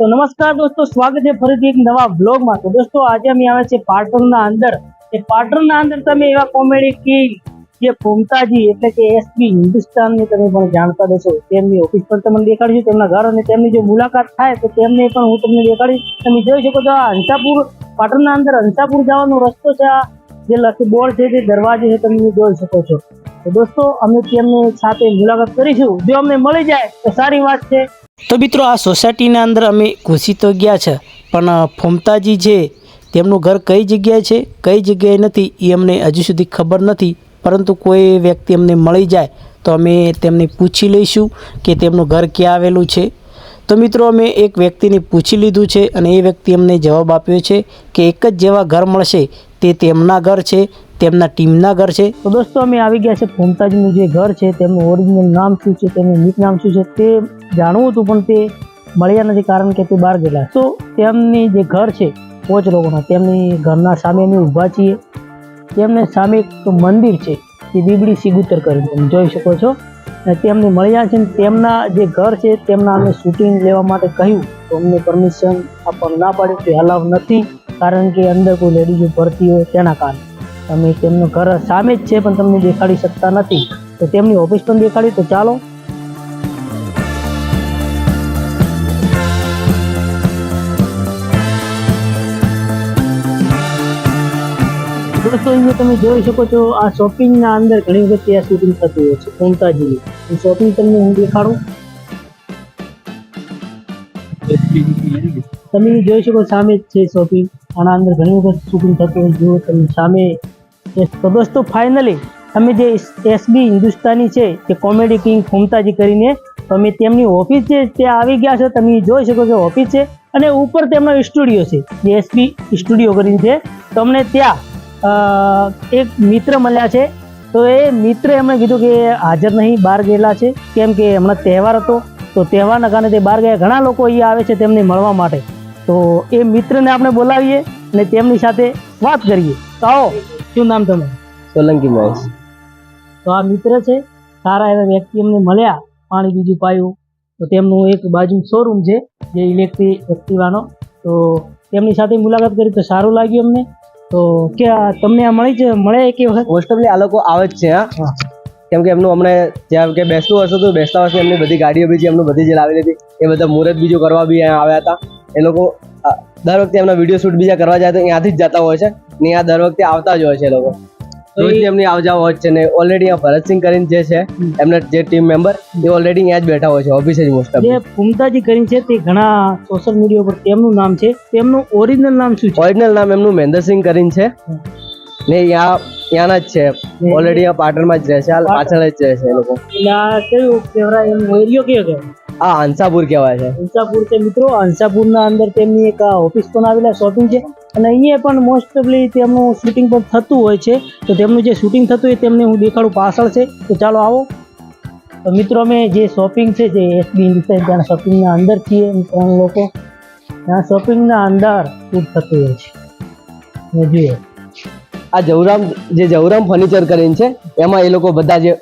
તો નમસ્કાર દોસ્તો, સ્વાગત છે ફરીથી એક નવા બ્લોગમાં તો દોસ્તો, આજે અમે આવે છે પાટણના અંદર. એ પાટણના અંદર તમે એવા કોમેડી કે જે ફોમતાજી એટલે કે એસપી હિન્દુસ્તાનની તમે પણ જાણતા દેશો તેમની ઓફિસ પણ તમને દેખાડીશું તેમના ઘર અને તેમની જો મુલાકાત થાય, તો તેમને પણ હું તમને દેખાડીશ. તમે જોઈ શકો છો આ હંસાપુર પાટણના અંદર હંસાપુર જવાનો રસ્તો છે આ. જે બોર્ડ છે તે દરવાજે છે તમે જોઈ શકો છો. તો દોસ્તો, અમે તેમની સાથે મુલાકાત કરીશું. જો અમને મળી જાય, તો સારી વાત છે. તો મિત્રો, આ સોસાયટીના અંદર અમે ઘૂસી તો ગયા છે, પણ ફોમતાજી છે તેમનું ઘર કઈ જગ્યાએ છે, કઈ જગ્યાએ નથી એ અમને હજુ સુધી ખબર નથી. પરંતુ કોઈ વ્યક્તિ અમને મળી જાય, તો અમે તેમને પૂછી લઈશું કે તેમનું ઘર ક્યાં આવેલું છે. તો મિત્રો, અમે એક વ્યક્તિને પૂછી લીધું છે અને એ વ્યક્તિ અમને જવાબ આપ્યો છે કે એક જ જેવા ઘર મળશે તે તેમના ઘર છે, તેમના ટીમના ઘર છે. તો દોસ્તો, અમે આવી ગયા છે ફોમતાજીનું જે ઘર છે, તેમનું ઓરિજિનલ નામ શું છે, તેમનું નીક નામ શું છે, તે જાણવું હતું, પણ તે મળ્યા નથી કારણ કે તે બહાર ગયેલા. તો તેમની જે ઘર છે, પોચ લોકોના તેમની ઘરના સામે અમે ઊભા છીએ. તેમને સામે એક મંદિર છે તે બીબડી સિગુતર કરીને, તમે જોઈ શકો છો. અને તેમને મળ્યા છે તેમના જે ઘર છે, તેમના અમે શૂટિંગ લેવા માટે કહ્યું. તો અમને પરમિશન આપવાનું ના પાડ્યું, તે અલાવ નથી. કારણ કે અંદર કોઈ લેડીઝો ભરતી હોય તેના કારણે. તમે તેમનું ઘર સામે જ છે, પણ તમને દેખાડી શકતા નથી. તો તેમની ઓફિસ પણ દેખાડી, તો ચાલો. દોસ્તો, અહીંયા તમે જોઈ શકો છો, આ શોપિંગના અંદર ઘણી વખત આ શૂટિંગ થતું હોય છે. ફોમતાજીની શોપિંગ તમને હું દેખાડું. તમે જોઈ શકો સામે જ છે શોપિંગ આના અંદર ઘણી વખત શૂટિંગ થતું હોય, જુઓ તમે સામે. તો દોસ્તો ફાઇનલી અમે જે એસબી હિન્દુસ્તાની છે તે કોમેડી કિંગ ફોમતાજી કરીને તમે તેમની ઓફિસ છે ત્યાં આવી ગયા છો, તમે જોઈ શકો છો ઓફિસ છે. અને ઉપર તેમનો સ્ટુડિયો છે, જે એસબી સ્ટુડિયો કરીને છે. તમને ત્યાં એક મિત્ર મળ્યા છે. તો એ મિત્ર એમણે કીધું કે હાજર નહીં, બહાર ગયેલા છે. કેમ કે હમણાં તહેવાર હતો. તો તહેવારના કારણે તે બહાર ગયા ઘણા લોકો અહીંયા આવે છે તેમને મળવા માટે. તો એ મિત્રને આપણે બોલાવીએ અને તેમની સાથે વાત કરીએ. તો આવો શું નામ તમારું? સોલંકી મહેશ. તો આ મિત્ર છે સારા એવા વ્યક્તિ અમને મળ્યા પાણી બીજું પાયું. તો તેમનું એક બાજુ શોરૂમ છે જે ઇલેક્ટ્રિક એક્ટિવાનો તો તેમની સાથે મુલાકાત કરી તો સારું લાગ્યું અમને. તો કે તમને આ મળી છે મળે કે વખત? મોસ્ટ ઓફલી આ લોકો આવે જ છે હા. કેમ કે એમનું હમણાં જ્યાં કે બેસતું વર્ષ હતું બેસતા વર્ષે એમની બધી ગાડીઓ બીજી એમનું બધી જે લાવેલી હતી એ બધા મુહૂર્ત બીજું કરવા બી આવ્યા હતા. એ લોકો દર વખતે એમના વીડિયો શૂટ બીજા કરવા જાય તો ત્યાંથી જ જતા હોય છે ને આ દર વખતે આવતા જ હોય છે એ લોકો. તો રોજની એમની આવજા હોય છે ને ઓલરેડી અહીંયા ભરતસિંહ કરીને જે છે એમના જે ટીમ મેમ્બર એ ઓલરેડી અહીંયા જ બેઠા હોય છે ઓફિસે જ મોસ્ટ જે ફૂમતાજી કરીને છે તે ઘણા સોશિયલ મીડિયા પર તેમનું નામ છે તેમનું ઓરિજિનલ નામ શું છે? ઓરિજિનલ નામ એમનું મહેન્દ્રસિંહ કરીને છે. ને અહીંયા ત્યાંના જ છે. ઓલરેડી અહીંયા પાટણમાં જ રહે છે. પાછળ જ રહે છે એ લોકો. આ કયું કહેવાય? એમ એરિયો કયો કહેવાય? આ હંસાપુર કહેવાય છે. હંસાપુર છે. મિત્રો હંસાપુરના અંદર તેમની એક ઓફિસ પણ આવેલા શોપિંગ છે. અને અહીંયા પણ મોસ્ટ ઓફલી તેમનું શૂટિંગ પણ થતું હોય છે. તો તેમનું જે શૂટિંગ થતું હોય તેમને હું દેખાડું પાછળ છે. તો ચાલો આવો. તો મિત્રો અમે જે શોપિંગ છે જે એસબી ઇન્ડિસાઇડ ત્યાં શોપિંગના અંદર છીએ ત્રણ લોકો. ત્યાં શોપિંગના અંદર શૂટ થતું હોય છે. જોઈએ આ જવરામ, જે જવરામ ફર્નિચર કરીને છે, એમાં એ લોકો બધા જે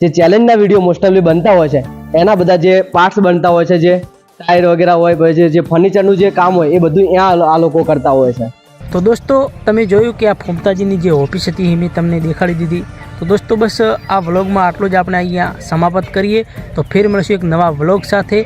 જે ચેલેન્જના વીડિયો મોસ્ટ ઓફલી બનતા હોય છે, એના બધા જે પાર્ટ્સ બનતા હોય છે, જે ટાયર વગેરે હોય, પછી જે ફર્નિચરનું જે કામ હોય, એ બધું ત્યાં આ લોકો કરતા હોય છે. તો દોસ્તો, તમે જોયું કે આ ફોમતાજીની જે ઓફિસ હતી એ મેં તમને દેખાડી દીધી. તો દોસ્તો, બસ આ વ્લોગમાં આટલું જ આપણે અહીંયા સમાપ્ત કરીએ. તો ફેર મળશું એક નવા વ્લોગ સાથે.